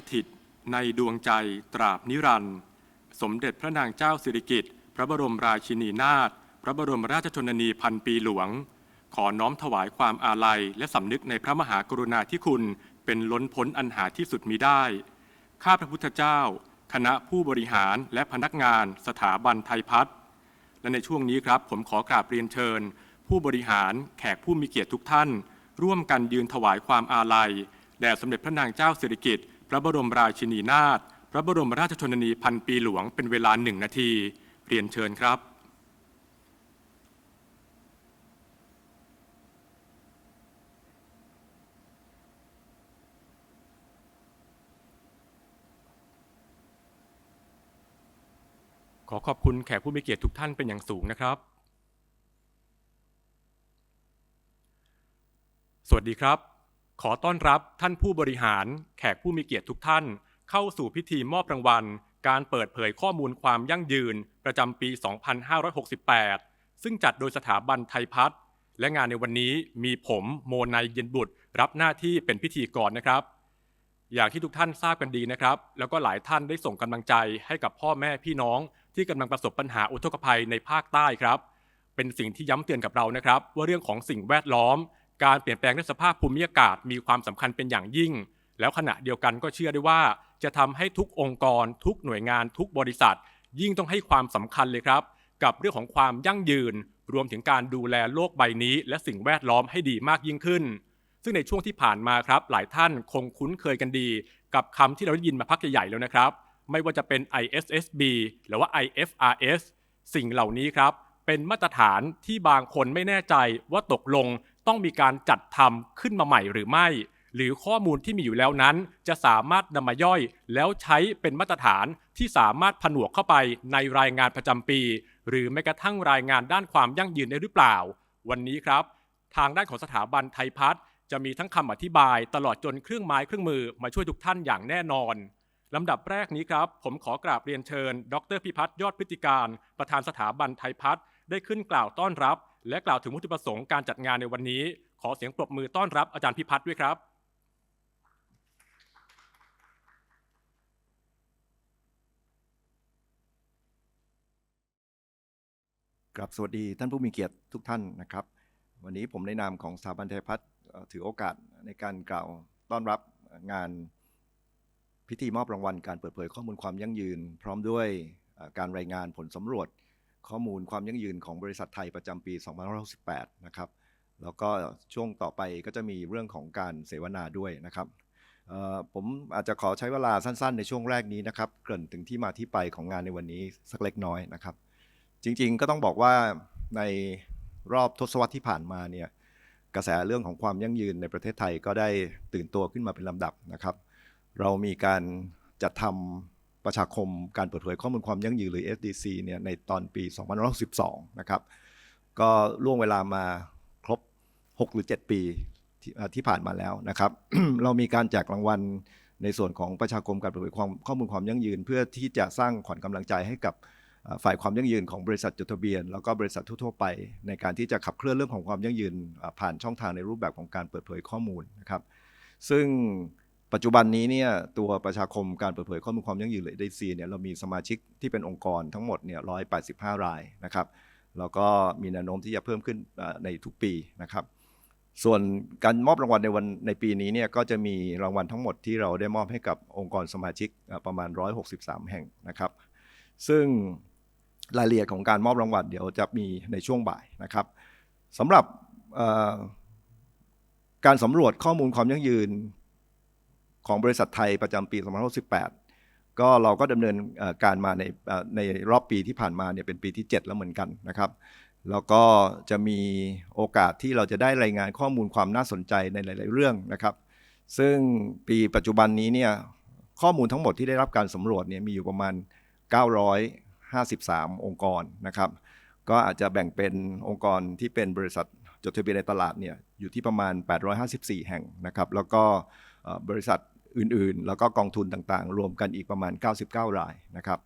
สถิตในดวงใจตราบนิรันดร์สมเด็จพระนางเจ้าสิริกิติ์พระบรมราชินีนาถพระบรมราชชนนีพันปีหลวง ขอน้อมถวายความอาลัย และสำนึกในพระมหากรุณาธิคุณเป็นล้นพ้นอันหาที่สุดมิได้ ข้าพระพุทธเจ้า คณะผู้บริหารและพนักงานสถาบันไทยพัฒน์และในช่วงนี้ครับ ผมขอกราบเรียนเชิญ ผู้บริหารแขกผู้มีเกียรติทุกท่าน ร่วมกันยืนถวายความอาลัยแด่สมเด็จพระนางเจ้าสิริกิติ์ พระบรมราชินีนาถพระบรมราชชนนีพันปีหลวงเป็นเวลาหนึ่งนาที เรียนเชิญครับขอขอบคุณแขกผู้มีเกียรติทุกท่านเป็นอย่างสูงนะครับ สวัสดีครับ ขอต้อนรับท่านผู้บริหาร แขกผู้มีเกียรติทุกท่าน เข้าสู่พิธีมอบรางวัล การเปิดเผยข้อมูลความยั่งยืน ประจำปี 2568 ซึ่งจัดโดยสถาบันไทยพัฒน์และงานในวันนี้มีผมโมนายเย็นบุตร รับหน้าที่เป็นพิธีกรนะครับ อย่างที่ทุกท่านทราบกันดีนะครับ แล้วก็หลายท่านได้ส่งกำลังใจให้กับพ่อแม่พี่น้อง ที่กำลังประสบปัญหาอุทกภัยในภาคใต้ครับ เป็นสิ่งที่ย้ำเตือนกับเรานะครับ ว่าเรื่องของสิ่งแวดล้อม การเปลี่ยนแปลงในสภาพภูมิอากาศมีความสำคัญเป็นอย่างยิ่ง แล้วขณะเดียวกันก็เชื่อได้ว่าจะทำให้ทุกองค์กร ทุกหน่วยงาน ทุกบริษัท ยิ่งต้องให้ความสำคัญเลยครับ กับเรื่องของความยั่งยืน รวมถึงการดูแลโลกใบนี้ และสิ่งแวดล้อมให้ดีมากยิ่งขึ้น ซึ่งในช่วงที่ผ่านมาครับ หลายท่านคงคุ้นเคยกันดี กับคำที่เราได้ยินมาพักใหญ่ๆแล้วนะครับ ไม่ว่าจะเป็น ISSB หรือว่า IFRS สิ่งเหล่านี้ครับเป็นมาตรฐานที่บางคนไม่แน่ใจว่าตกลง ต้องมีการจัดทำขึ้นมาใหม่หรือไม่ หรือข้อมูลที่มีอยู่แล้วนั้น จะสามารถนำมาย่อยแล้วใช้เป็นมาตรฐานที่สามารถผนวกเข้าไปในรายงานประจำปี หรือแม้กระทั่งรายงานด้านความยั่งยืนได้หรือเปล่า วันนี้ครับ ทางด้านของสถาบันไทยพัฒน์จะมีทั้งคำอธิบายตลอดจนเครื่องไม้เครื่องมือมาช่วยทุกท่านอย่างแน่นอนลำดับแรกนี้ครับ ผมขอกราบเรียนเชิญ ดรพิพัฒน์ยอดพฤติการ ประธานสถาบันไทยพัฒน์ได้ขึ้นกล่าวต้อนรับ และกล่าวถึงวัตถุประสงค์การจัดงานในวันนี้ ขอเสียงปรบมือต้อนรับอาจารย์พิพัฒน์ด้วยครับครับสวัสดีท่านผู้มีเกียรติทุกท่านนะครับ วันนี้ผมในนามของสถาบันไทยพัฒน์ถือโอกาสในการกล่าวต้อนรับงานพิธีมอบรางวัลการเปิดเผยข้อมูลความยั่งยืน พร้อมด้วยการรายงานผลสำรวจ ข้อมูลความยั่งยืนของบริษัทไทยประจำปี 2568 นะครับ แล้วก็ช่วงต่อไปก็จะมีเรื่องของการเสวนาด้วยนะครับผมอาจจะขอใช้เวลาสั้นๆ ในช่วงแรกนี้นะครับ เกริ่นถึงที่มาที่ไปของงานในวันนี้สักเล็กน้อยนะครับ จริงๆก็ต้องบอกว่าในรอบทศวรรษที่ผ่านมาเนี่ยกระแสเรื่องของความยั่งยืนในประเทศไทยก็ได้ตื่นตัวขึ้นมาเป็นลำดับนะครับ เรามีการจัดทำ ประชาคมการเปิดเผยข้อมูลความยั่งยืนหรือ SDC เนี่ยในตอนปี2512นะครับ ก็ล่วงเวลามาครบ 6 หรือ 7 ปีที่อ่าที่ผ่านมาแล้วนะครับ เรามีการแจกรางวัลในส่วนของประชาคมการเปิดเผยความข้อมูลความยั่งยืน เพื่อที่จะสร้างขวัญกำลังใจให้กับฝ่ายความยั่งยืนของบริษัทจดทะเบียน แล้วก็บริษัททั่วๆไป ในการที่จะขับเคลื่อนเรื่องของความยั่งยืนผ่านช่องทางในรูปแบบของการเปิดเผยข้อมูลนะครับ ซึ่ง ปัจจุบันนี้เนี่ยตัวประชาคมการเปิดเผยข้อมูลความยั่งยืนหรือ ADC เนี่ยเรามีสมาชิกที่เป็นองค์กรทั้งหมดเนี่ย185รายนะครับแล้วก็มีแนวโน้มที่จะเพิ่มขึ้นในทุกปีนะครับ ส่วนการมอบรางวัลในวันในปีนี้เนี่ยก็จะมีรางวัลทั้งหมดที่เราได้มอบให้กับองค์กรสมาชิกประมาณ 163 แห่งนะครับ ซึ่งรายละเอียดของการมอบรางวัลเดี๋ยวจะมีในช่วงบ่ายนะครับสำหรับการสำรวจข้อมูลความยั่งยืน ของบริษัทไทยประจำปี 2568 ก็เราก็ดำเนินการมาในในรอบปีที่ผ่านมาเนี่ยเป็นปีที่ 7 แล้วเหมือนกันนะครับแล้วก็จะมีโอกาสที่เราจะได้รายงานข้อมูลความน่าสนใจในหลาย ๆ เรื่องนะครับ ซึ่งปีปัจจุบันนี้เนี่ยข้อมูลทั้งหมดที่ได้รับการสำรวจเนี่ยมีอยู่ประมาณ 953 องค์กรนะครับ ก็อาจจะแบ่งเป็นองค์กรที่เป็นบริษัทจดทะเบียนในตลาดเนี่ยอยู่ที่ประมาณ 854 แห่งนะครับ แล้วก็ บริษัทอื่นๆ แล้วก็กองทุนต่างๆ รวมกันอีกประมาณ 99 รายนะครับ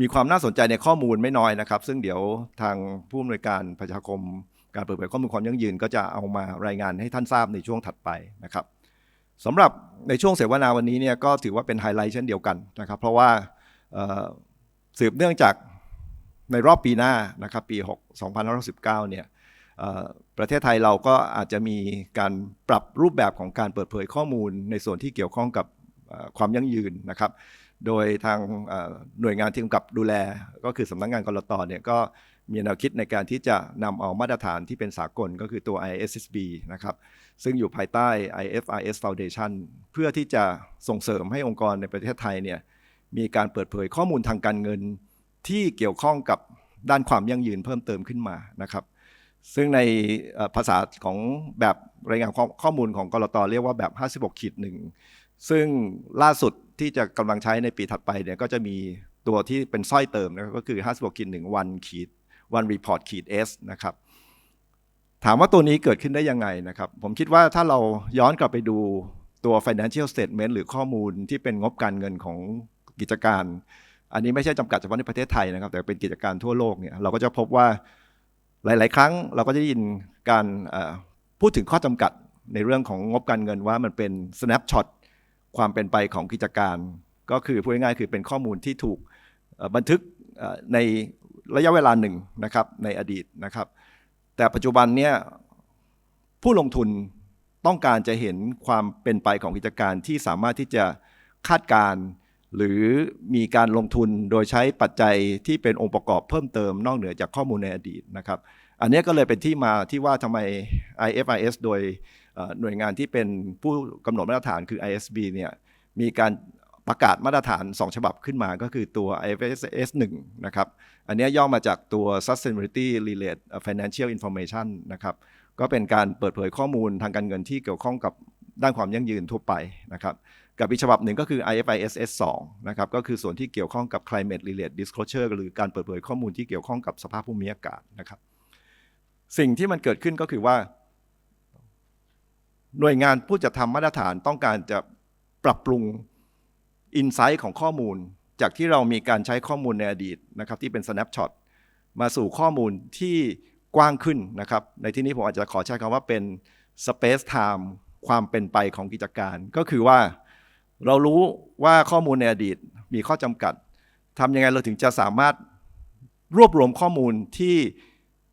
มีความน่าสนใจในข้อมูลไม่น้อยนะครับ ซึ่งเดี๋ยวทางผู้อำนวยการประชาคมการเปิดเผยข้อมูลความยั่งยืนก็จะเอามารายงานให้ท่านทราบในช่วงถัดไปนะครับสำหรับในช่วงเสวนาวันนี้เนี่ยก็ถือว่าเป็นไฮไลท์เช่นเดียวกันนะครับ เพราะว่าสืบเนื่องจากในรอบปีหน้านะครับปี 6 2519เนี่ยเอ่อ ประเทศไทยเราก็อาจจะมีการปรับรูปแบบของการเปิดเผยข้อมูลในส่วนที่เกี่ยวข้องกับความยั่งยืนนะครับ โดยทางหน่วยงานที่กำกับดูแล ก็คือสำนักงานกรตเนี่ยก็มีแนวคิดในการที่จะนำเอามาตรฐานที่เป็นสากลก็คือตัว ISSB นะครับ ซึ่งอยู่ภายใต้ IFRS Foundation เพื่อที่จะส่งเสริมให้องค์กรในประเทศไทยเนี่ยมีการเปิดเผยข้อมูลทางการเงินที่เกี่ยวข้องกับด้านความยั่งยืนเพิ่มเติมขึ้นมานะครับ ซึ่งในภาษาของแบบรายงานข้อมูลของกรตเรียกว่าแบบ 56ขีดหนึ่งซึ่งล่าสุดที่จะกำลังใช้ในปีถัดไปเนี่ยก็จะมีตัวที่เป็นสร้อยเติมนะก็คือ 56ขีดหนึ่งวันขีดวันรีพอร์ตขีด S นะครับถามว่าตัวนี้เกิดขึ้นได้ยังไงนะครับ ผมคิดว่าถ้าเราย้อนกลับไปดูตัว financial statement หรือข้อมูลที่เป็นงบการเงินของกิจการ อันนี้ไม่ใช่จำกัดเฉพาะในประเทศไทยนะครับ แต่เป็นกิจการทั่วโลกเนี่ยเราก็จะพบว่า หลาย ๆ ครั้งเราก็จะได้ยินการพูดถึงข้อจำกัดในเรื่องของงบการเงินว่ามันเป็น snapshot ความเป็นไปของกิจการ ก็คือพูดง่ายๆคือเป็นข้อมูลที่ถูกบันทึกในระยะเวลาหนึ่งนะครับในอดีตนะครับ แต่ปัจจุบันเนี่ยผู้ลงทุนต้องการจะเห็นความเป็นไปของกิจการที่สามารถที่จะคาดการณ์ หรือมีการลงทุนโดยใช้ปัจจัยที่เป็นองค์ประกอบเพิ่มเติมนอกเหนือจากข้อมูลในอดีตนะครับ อันนี้ก็เลยเป็นที่มาที่ว่าทำไม IFRS โดยหน่วยงานที่เป็นผู้กำหนดมาตรฐานคือ ISB เนี่ยมีการประกาศมาตรฐาน 2 ฉบับขึ้นมาก็คือตัว IFS 1นะครับ อันนี้ย่อมาจากตัว Sustainability Related Financial Information นะครับ ก็เป็นการเปิดเผยข้อมูลทางการเงินที่เกี่ยวข้องกับด้านความยั่งยืนทั่วไปนะครับ กับอีกฉบับหนึ่งก็คือ IFRS S2 นะครับก็คือส่วนที่เกี่ยวข้องกับ Climate Related Disclosure หรือการเปิดเผยข้อมูลที่เกี่ยวข้องกับสภาพภูมิอากาศนะครับ สิ่งที่มันเกิดขึ้นก็คือว่า หน่วยงานผู้จัดทำมาตรฐานต้องการจะปรับปรุงอินไซต์ของข้อมูล จากที่เรามีการใช้ข้อมูลในอดีตนะครับที่เป็น snapshot มาสู่ข้อมูลที่กว้างขึ้นนะครับ ในที่นี้ผมอาจจะขอใช้คำว่าเป็น space time ความเป็นไปของกิจการ ก็คือว่า เรารู้ว่าข้อมูลในอดีตมีข้อจำกัดทำยังไงเราถึงจะสามารถรวบรวมข้อมูลที่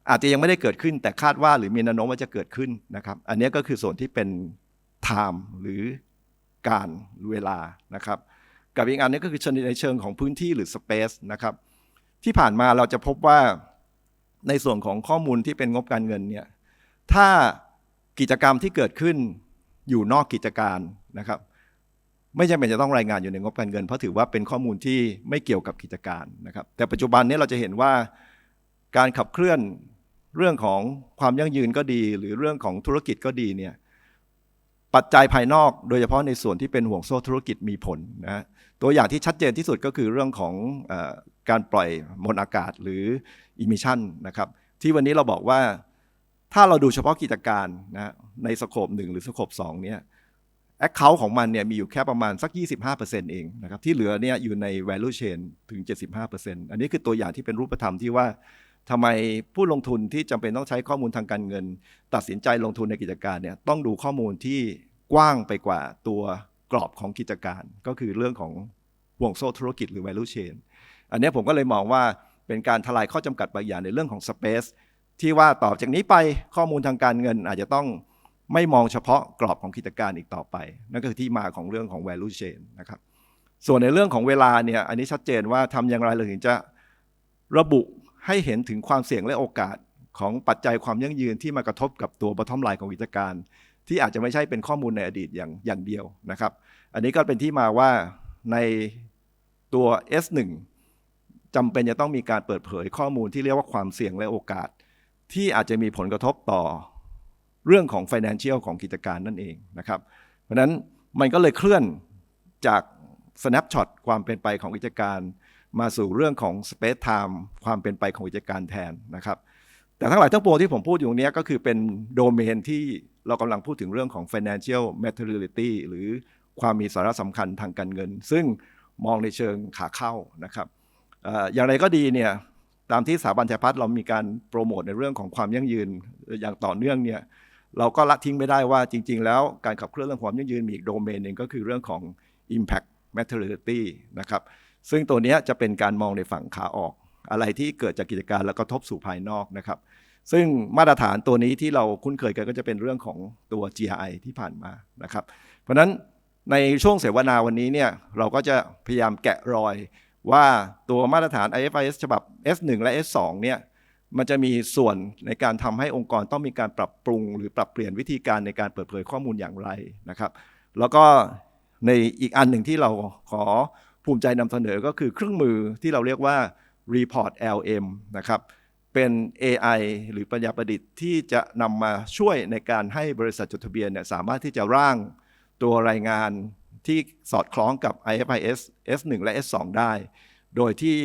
อาจจะยังไม่ได้เกิดขึ้น แต่คาดว่าหรือมีแนวโน้มว่าจะเกิดขึ้นนะครับ อันนี้ก็คือส่วนที่เป็น time หรือการเวลานะครับ กับอีกอันนึงก็คือในเชิงของพื้นที่หรือ space นะครับ ที่ผ่านมาเราจะพบว่าในส่วนของข้อมูลที่เป็นงบการเงินเนี่ยถ้ากิจกรรมที่เกิดขึ้นอยู่นอกกิจการนะครับ ไม่จำเป็นจะต้องรายงานอยู่ในงบการเงิน เพราะถือว่าเป็นข้อมูลที่ไม่เกี่ยวกับกิจการนะครับ แต่ปัจจุบันนี้เราจะเห็นว่าการขับเคลื่อนเรื่องของความยั่งยืนก็ดี หรือเรื่องของธุรกิจก็ดีเนี่ยปัจจัยภายนอกโดยเฉพาะในส่วนที่เป็นห่วงโซ่ธุรกิจมีผลนะตัวอย่างที่ชัดเจนที่สุดก็คือเรื่องของอการปล่อยมลอากาศหรือ emission นะครับที่วันนี้เราบอกว่าถ้าเราดูเฉพาะกิจการนะในสโคปหนึ่งหรือสโคปสองเนี่ย แอคเคาท์ของมันเนี่ยมีอยู่แค่ประมาณสัก 25%เองนะครับที่เหลือเนี่ยอยู่ใน value chain ถึง 75%อันนี้คือตัวอย่างที่เป็นรูปธรรมที่ว่าทำไมผู้ลงทุนที่จำเป็นต้องใช้ข้อมูลทางการเงิน ตัดสินใจลงทุนในกิจการเนี่ยต้องดูข้อมูลที่กว้างไปกว่าตัวกรอบของกิจการ ก็คือเรื่องของห่วงโซ่ธุรกิจหรือ value chain อันนี้ผมก็เลยมองว่าเป็นการทลายข้อจำกัดบางอย่างในเรื่องของ space ที่ว่าต่อจากนี้ไปข้อมูลทางการเงินอาจจะต้อง ไม่มองเฉพาะกรอบของกิจการอีกต่อไป นั่นก็คือที่มาของเรื่องของ value chain นะครับส่วนในเรื่องของเวลาเนี่ยอันนี้ชัดเจนว่าทำอย่างไรเราถึงจะระบุให้เห็นถึงความเสี่ยงและโอกาสของปัจจัยความยั่งยืนที่มากระทบกับตัว bottom line ของกิจการ ที่อาจจะไม่ใช่เป็นข้อมูลในอดีตอย่างอย่างเดียวนะครับ อันนี้ก็เป็นที่มาว่าในตัว S1 จำเป็นจะต้องมีการเปิดเผยข้อมูลที่เรียกว่าความเสี่ยงและโอกาส ที่อาจจะมีผลกระทบต่อ เรื่องของ financial ของกิจการนั่นเองนะครับ เพราะนั้นมันก็เลยเคลื่อนจาก snapshot ความเป็นไปของกิจการ มาสู่เรื่องของ space time ความเป็นไปของกิจการแทนนะครับ แต่ทั้งหลายทั้งปวงที่ผมพูดอยู่นี้ก็คือเป็นโดเมนที่เรากำลังพูดถึงเรื่องของ financial materiality หรือความมีสาระสำคัญทางการเงิน ซึ่งมองในเชิงขาเข้านะครับอย่างไรก็ดีเนี่ยตามที่สถาบันไทยพัฒน์เรามีการโปรโมทในเรื่องของความยั่งยืนอย่างต่อเนื่องเนี่ย เราก็ละทิ้งไม่ได้ว่าจริง ๆ แล้วการขับเคลื่อนเรื่องความยั่งยืนมีอีกโดเมนหนึ่งก็คือเรื่องของ impact materiality นะครับซึ่งตัวนี้จะเป็นการมองในฝั่งขาออก อะไรที่เกิดจากกิจการแล้วก็ทบสู่ภายนอกนะครับ ซึ่งมาตรฐานตัวนี้ที่เราคุ้นเคยกันก็จะเป็นเรื่องของตัว GRI ที่ผ่านมานะครับ เพราะฉะนั้นในช่วงเสวนาวันนี้เนี่ยเราก็จะพยายามแกะรอยว่าตัวมาตรฐาน IFRS ฉบับ S1 และ S2 เนี่ย มันจะมีส่วนในการทำให้องค์กรต้องมีการปรับปรุง หรือปรับเปลี่ยนวิธีการในการเปิดเผยข้อมูลอย่างไรนะครับ แล้วก็ในอีกอันหนึ่งที่เราขอภูมิใจนำเสนอก็คือเครื่องมือที่เราเรียกว่า Report LM นะครับเป็น AI หรือปัญญาประดิษฐ์ที่จะนำมาช่วยในการให้บริษัทจดทะเบียนเนี่ยสามารถที่จะร่างตัวรายงานที่สอดคล้องกับ IFRS S1 และ S2 ได้ โดยที่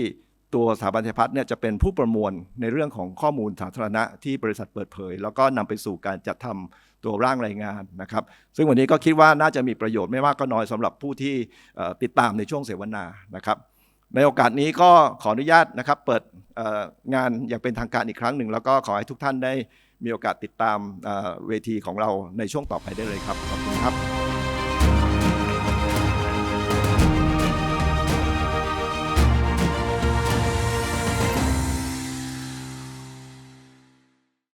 ตัวสถาบันไทพัฒน์เนี่ยจะเป็นผู้ประมวลในเรื่องของข้อมูลสาธารณะที่บริษัทเปิดเผย แล้วก็นำไปสู่การจัดทำตัวร่างรายงานนะครับ ซึ่งวันนี้ก็คิดว่าน่าจะมีประโยชน์ไม่มากก็น้อยสำหรับผู้ที่ติดตามในช่วงเสวนานะครับในโอกาสนี้ก็ขออนุญาตนะครับเปิดงานอย่างเป็นทางการอีกครั้งหนึ่ง แล้วก็ขอให้ทุกท่านได้มีโอกาสติดตามเวทีของเราในช่วงต่อไปได้เลยครับ ขอบคุณครับ